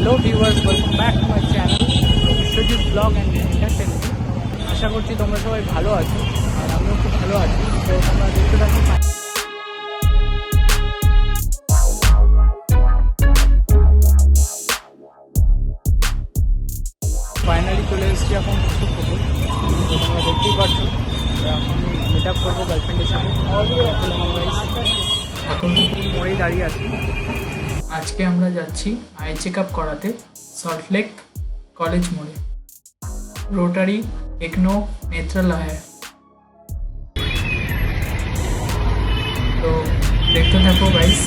Hello viewers welcome back to my channel Biswajit blog and entertainment আশা করছি তোমরা সবাই ভালো আছো, আর আমিও খুব ভালো আছি। তো তোমরা দেখতে থাকো ফাইনালি চলে এসেছি এখন তোমরা দেখতেই পাচ্ছ তো এখন মিট আপ করব গার্লফ্রেন্ডের সাথে। এখন দাঁড়িয়ে আছি। আজকে আমরা যাচ্ছি আই চেক আপ করাতে সল্টলেক কলেজ মোড়ে। রোটারি, টেকনো, নেত্রালয়ে। তো দেখতে থাকো গাইস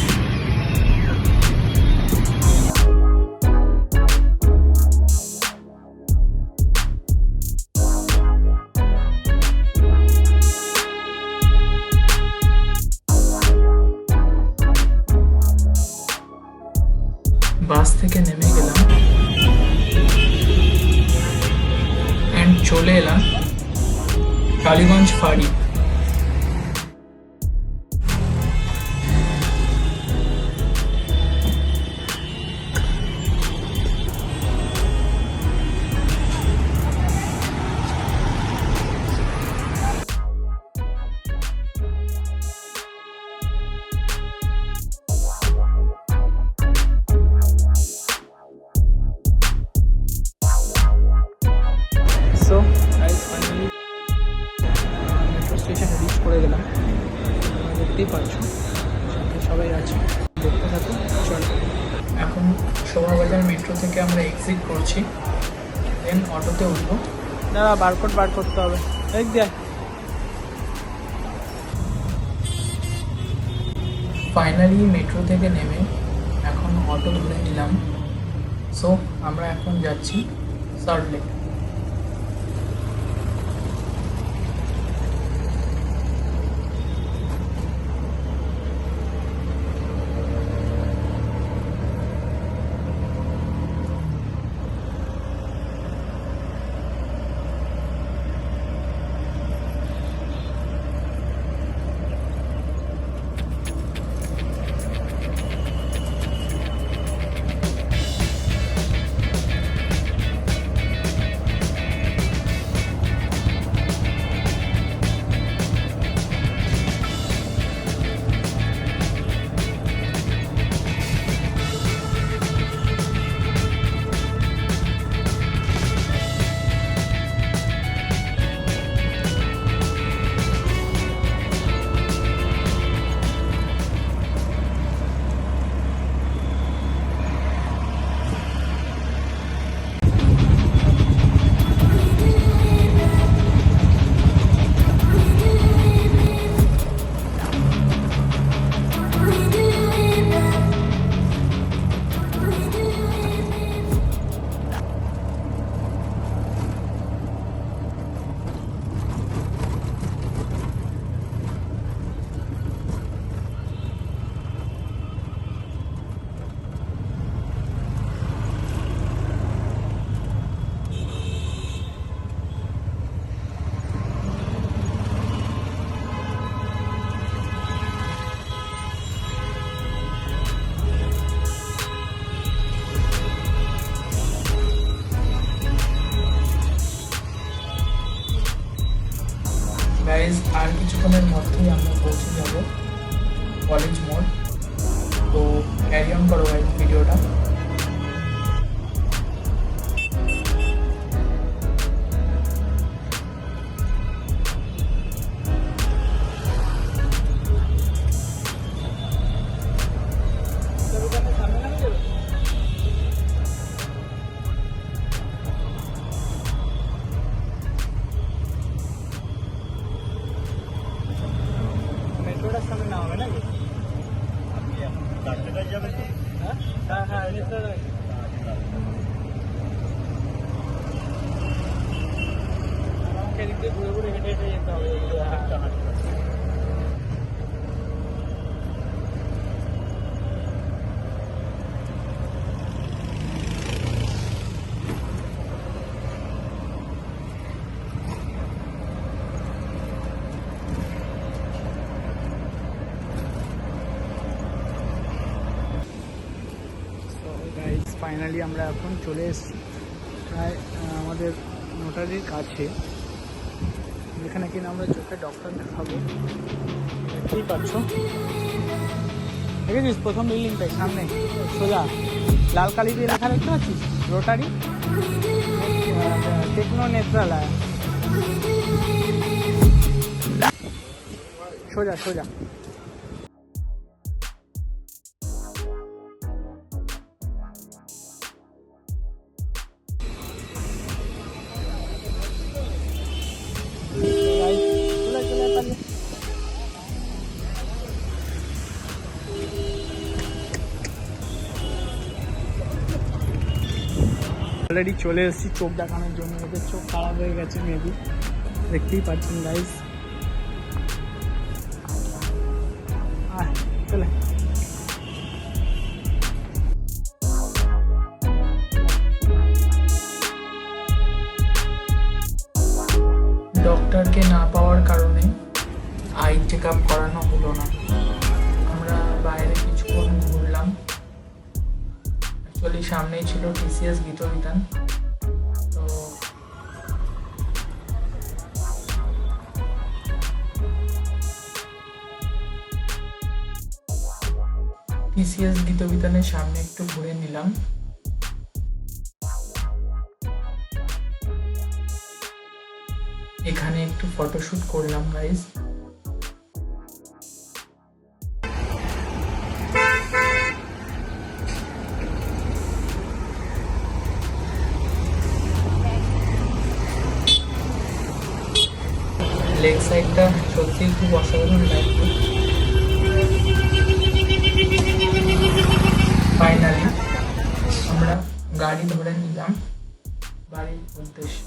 বাস থেকে নেমে গেলাম। অ্যান্ড চলে এলাম টালিগঞ্জ ফাঁড়ি আমরা এক্সিট করছি। দেন অটোতে উঠবো। দাঁড়া বারকোড বার করতে হবে। দেখ দেখ। ফাইনালি মেট্রো থেকে নেমে এখন অটো ধরে নিলাম। সো আমরা এখন যাচ্ছি সল্টলেক গাইজ আর কিছুক্ষণের মধ্যেই আমরা পৌঁছে যাব? কলেজ মোড় তো ক্যারি অন করো গাইজ ভিডিওটা ফাইনালি আমরা এখন চলে এসেছি। প্রায় আমাদের নোটারির কাছে। যেখানে কিনা আমরা চোখে ডক্টর দেখাবো। দেখতেই পাচ্ছ। দেখেছিস? প্রথম বিল্ডিংটাই, সামনে। সোজা। লাল কালি দিয়ে লেখা দেখতে পাচ্ছিস? রোটারি? টেকনো নেত্রালয়। সোজা সোজা। অলরেডি চলে এসেছি, চোখ দেখানোর জন্য। ওদের চোখ খারাপ হয়ে গেছে মেবি দেখতেই পাচ্ছেন গাইস চলে। ডক্টরকে না পাওয়ার কারণে আই চেক আপ করানো হলো না। আমরা বাইরে কিছুক্ষণ ঘুরলাম। অ্যাকচুয়ালি সামনেই ছিল টিসিএস গীতবিতান। তো টিসিএস গীতবিতানের সামনে একটু ঘুরে নিলাম। এখানে একটু ফটোশুট করলাম গাইজ লেগ সাইডটা সত্যি খুব অসাধারণ লাগবে ফাইনালি আমরা গাড়ি ধরে নিলাম। বাড়ির উদ্দেশ্যে